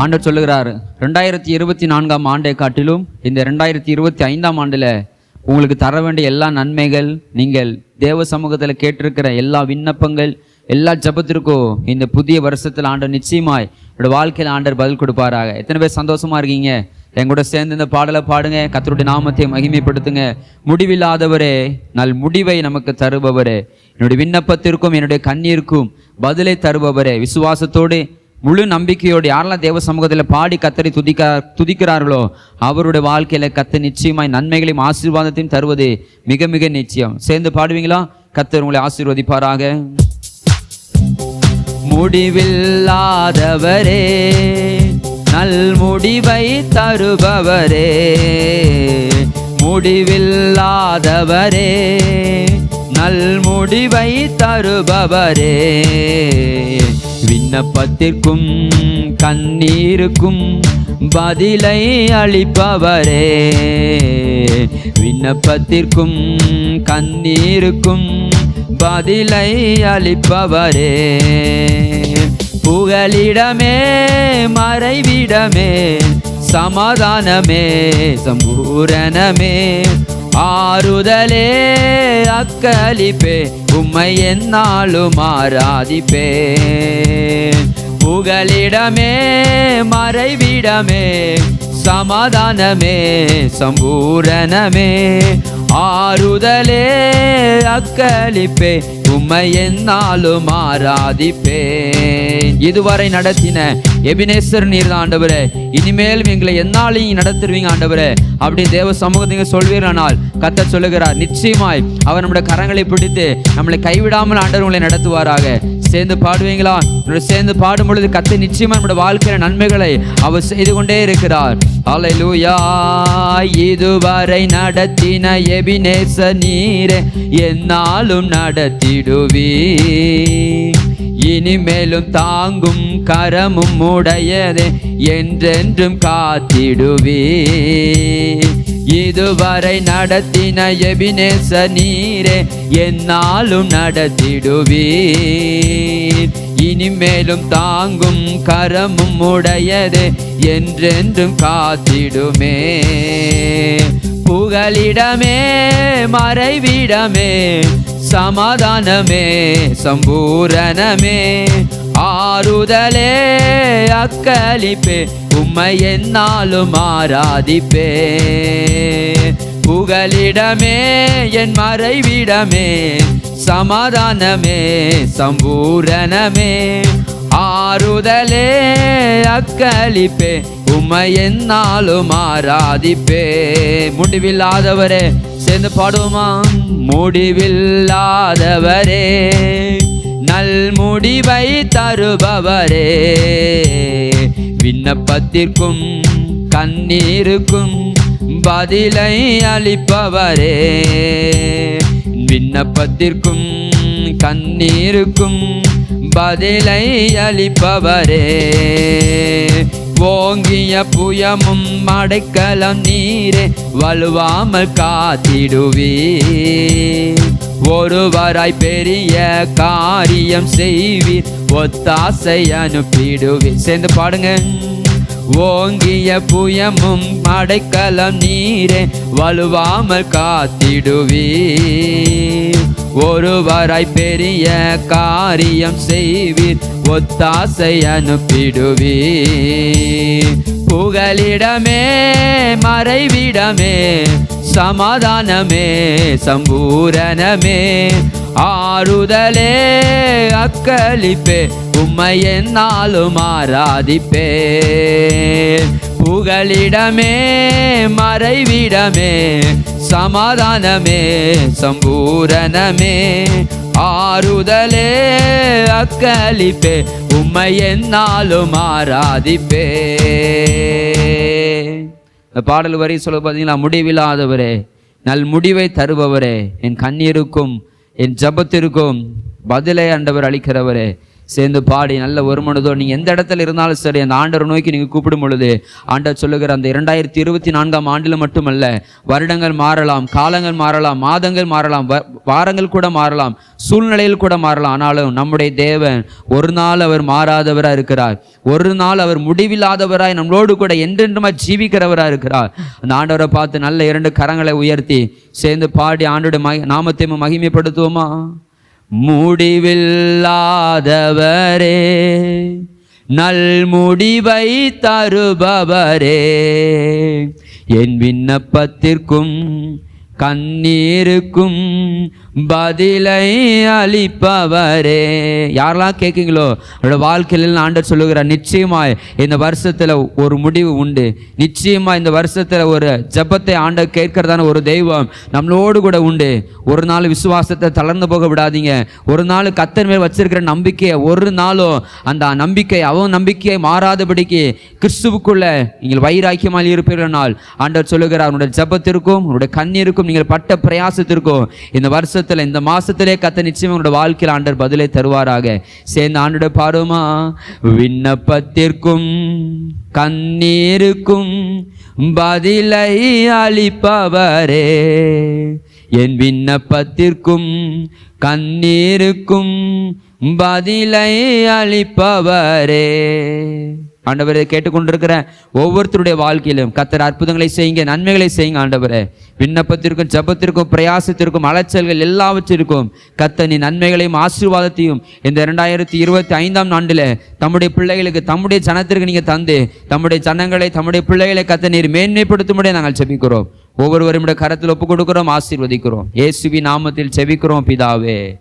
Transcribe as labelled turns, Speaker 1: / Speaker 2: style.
Speaker 1: ஆண்டவர் சொல்லுகிறார் ரெண்டாயிரத்தி இருபத்தி நான்காம் ஆண்டை காட்டிலும் இந்த ரெண்டாயிரத்தி இருபத்தி ஐந்தாம் ஆண்டில் உங்களுக்கு தர வேண்டிய எல்லா நன்மைகள் நீங்கள் தேவ சமூகத்தில் கேட்டிருக்கிற எல்லா விண்ணப்பங்கள் எல்லா ஜெபத்திற்கும் இந்த புதிய வருஷத்தில் ஆண்டர் நிச்சயமாய் என்னோட வாழ்க்கையில் ஆண்டர் பதில் கொடுப்பாராக. எத்தனை பேர் சந்தோஷமா இருக்கீங்க? என் கூட சேர்ந்து இந்த பாடலை பாடுங்க. கத்தருடைய நாமத்தை மகிமைப்படுத்துங்க. முடிவில்லாதவரே நல் முடிவை நமக்கு தருபவரே. என்னுடைய விண்ணப்பத்திற்கும் என்னுடைய கண்ணீருக்கும் பதிலை தருபவரே. விசுவாசத்தோடு முழு நம்பிக்கையோடு யாரெல்லாம் தேவ சமூகத்தில் பாடி கத்தரை துதிக்க துதிக்கிறார்களோ அவருடைய வாழ்க்கையில் கத்த நிச்சயமாய் நன்மைகளையும் ஆசீர்வாதத்தையும் தருவது மிக மிக நிச்சயம். சேர்ந்து பாடுவீங்களா? கத்தர் உங்களை ஆசீர்வதிப்பாராக. முடிவில்லாதவரே நல் முடிவை தருபவரே. முடிவில்லாதவரே நல் முடிவை தருபவரே. விண்ணப்பத்திற்கும் கண்ணீருக்கும் பதிலை அளிப்பவரே. விண்ணப்பத்திற்கும் கண்ணீருக்கும் பதிலை அளிப்பவரே. புகலிடமே மறைவிடமே சமாதானமே சம்பூரணமே ஆறுதலே அக்களிப்பே. உம்மை என்னாலும் ஆராதிப்பே. புகலிடமே மறைவிடமே. சமாதானமே சம்பூரணமே. ஆறுதலே அக்களிப்பே. உம்மை என்னாலும் ஆராதிப்பே. இதுவரை நடத்தின எபினேசர் நீர் தான் ஆண்டவரே. இனிமேலும் எங்களை என்னாலையும் நடத்திடுவீங்க ஆண்டவரே. அப்படி தேவ சமூகத்தை சொல்வீர்களானால் கத்த சொல்லுகிறார் நிச்சயமாய் அவர் நம்முடைய கரங்களை பிடித்து நம்மளை கைவிடாமல் ஆண்டவர் உங்களை நடத்துவாராக. சேர்ந்து பாடுவீங்களா? சேர்ந்து பாடும் பொழுது கத்தை நிச்சயமா நம்முடைய வாழ்க்கையில நன்மைகளை அவர் செய்து கொண்டே இருக்கிறார். அலையூயா இதுவரை நடத்தின எபினேச நீரே என்னாலும் நடத்திடுவீ இனிமேலும் தாங்கும் கரமும் உடையதே என்றென்றும் காத்திடுவே. இதுவரை நடத்தின எபினேச நீரே என்னாலும் நடத்திடுவீர். இனிமேலும் தாங்கும் கரமும் உடையதே என்றென்றும் காத்திடுமே. புகலிடமே மறைவிடமே சமாதானமே சம்பூரணமே. ஆறுதலே அக்களிப்பே உம்மை என்னாலும் ஆராதிப்பே. புகலிடமே என் மறைவிடமே. சமாதானமே சம்பூரணமே. ஆறுதலே அக்களிப்பே உமை என்னாலும் ஆராதிப்பே. முடிவில்லாதவரே சேர்ந்து பாடுவோமா? முடிவில்லாதவரே நல் முடிவை தருபவரே. விண்ணப்பத்திற்கும் கண்ணீருக்கும் பதிலை அளிப்பவரே. விண்ணப்பத்திற்கும் கண்ணீருக்கும் பதிலை அளிப்பவரே ஓங்கிய புயமும் அடைக்கலம் நீரே வலுவாமல் காத்திடுவே ஒருவராய் பெரிய காரியம் செய்வீர் ஒத்தாசை அனுப்பிடுவீர். சேர்ந்து பாடுங்க. ஓங்கிய புயமும் அடைக்கலம் நீரே வலுவாமல் காத்திடுவே ஒருவராய் பெரிய காரியம் செய்வீர் ஒத்தாசை அனுப்பிடுவே புகலிடமே மறைவிடமே சமாதானமே சம்பூரணமே. ஆறுதலே அக்களிப்பே உம்மை என்னாலும் ஆராதிப்பேன் புகழிடமே மறைவிடமே சமாதானமே சம்பூரணமே. ஆறுதலே அக்களிப்பே உம்மை என்னாலும் ஆராதிப்பே. இந்த பாடல் வரி சொல்ல பார்த்தீங்களா முடிவில்லாதவரே நல் முடிவை தருபவரே என் கண்ணீருக்கும் என் ஜபத்திற்கும் பதிலை ஆண்டவர் அளிக்கிறவரே. சேர்ந்து பாடி நல்ல ஒரு மனதோ நீங்க எந்த இடத்துல இருந்தாலும் சரி அந்த ஆண்டவர் நோக்கி நீங்கள் கூப்பிடும் பொழுது ஆண்டவர் சொல்லுகிற அந்த இரண்டாயிரத்தி இருபத்தி நான்காம் ஆண்டில் மட்டுமல்ல வருடங்கள் மாறலாம் காலங்கள் மாறலாம் மாதங்கள் மாறலாம் வ- வாரங்கள் கூட மாறலாம் சூழ்நிலையில் கூட மாறலாம். ஆனாலும் நம்முடைய தேவன் ஒரு நாள் அவர் மாறாதவராக இருக்கிறார். ஒரு நாள் அவர் முடிவில்லாதவராய் நம்மளோடு கூட என்றென்றுமா ஜீவிக்கிறவராக இருக்கிறார். அந்த ஆண்டவரை பார்த்து நல்ல இரண்டு கரங்களை உயர்த்தி சேர்ந்து பாடி ஆண்டோட மகி நாமத்தை மகிமைப்படுத்துவோமா? முடிவில்லாதவரே நல் முடிவை தருபவரே. என் விண்ணப்பத்திற்கும் கண்ணீருக்கும் பதிலை அளிப்பவரே. யாரெல்லாம் கேட்குங்களோ அவரோட வாழ்க்கையில் ஆண்டர் சொல்லுகிறார் நிச்சயமாய் இந்த வருஷத்தில் ஒரு முடிவு உண்டு. நிச்சயமாக இந்த வருஷத்தில் ஒரு ஜெபத்தை ஆண்டர் கேட்கிறதான ஒரு தெய்வம் நம்மளோடு கூட உண்டு. ஒரு நாள் விசுவாசத்தை தளர்ந்து போக விடாதீங்க. ஒரு நாள் கத்தர் மேல் வச்சிருக்கிற நம்பிக்கையை ஒரு நாளும் அந்த நம்பிக்கை அவன் நம்பிக்கையை மாறாதபடிக்கு கிறிஸ்துவுக்குள்ள நீங்கள் வைராக்கியமாக நாள் ஆண்ட சொல்லுகிறார் உன்னுடைய ஜெபத்திற்கும் உன்னுடைய கண்ணீருக்கும் நீங்கள் பட்ட பிரயாசத்திற்கும் இந்த வருஷத்துல இந்த மாசத்திலே கத்த நிச்சயம் உங்களோட வாழ்க்கையில் ஆண்டர் பதிலை தருவாராக. சேர்ந்து ஆண்டோட பாருமா விண்ணப்பத்திற்கும் கண்ணீருக்கும் பதிலை அளிப்பவரே. என் விண்ணப்பத்திற்கும் கண்ணீருக்கும் பதிலை அளிப்பவரே. ஆண்டவரை கேட்டுக்கொண்டிருக்கிறேன் ஒவ்வொருத்தருடைய வாழ்க்கையிலும் கத்தர் அற்புதங்களை செய்யுங்க நன்மைகளை செய்யுங்க ஆண்டவரே. விண்ணப்பத்திற்கும் ஜெபத்திற்கும் பிரயாசத்திற்கும் அலைச்சல்கள் எல்லாவற்றிற்கும் கத்த நீ நன்மைகளையும் ஆசீர்வாதத்தையும் இந்த இரண்டாயிரத்தி இருபத்தி ஐந்தாம் ஆண்டில் தம்முடைய பிள்ளைகளுக்கு தம்முடைய ஜனத்திற்கு நீங்கள் தந்து தம்முடைய ஜனங்களை தம்முடைய பிள்ளைகளை கத்த நீர் மேன்மைப்படுத்தும்படியே நாங்கள் செபிக்கிறோம் ஒவ்வொருவரும் கரத்தில் ஒப்பு கொடுக்கிறோம் ஆசீர்வதிக்கிறோம். இயேசுவி நாமத்தில் செபிக்கிறோம் பிதாவே.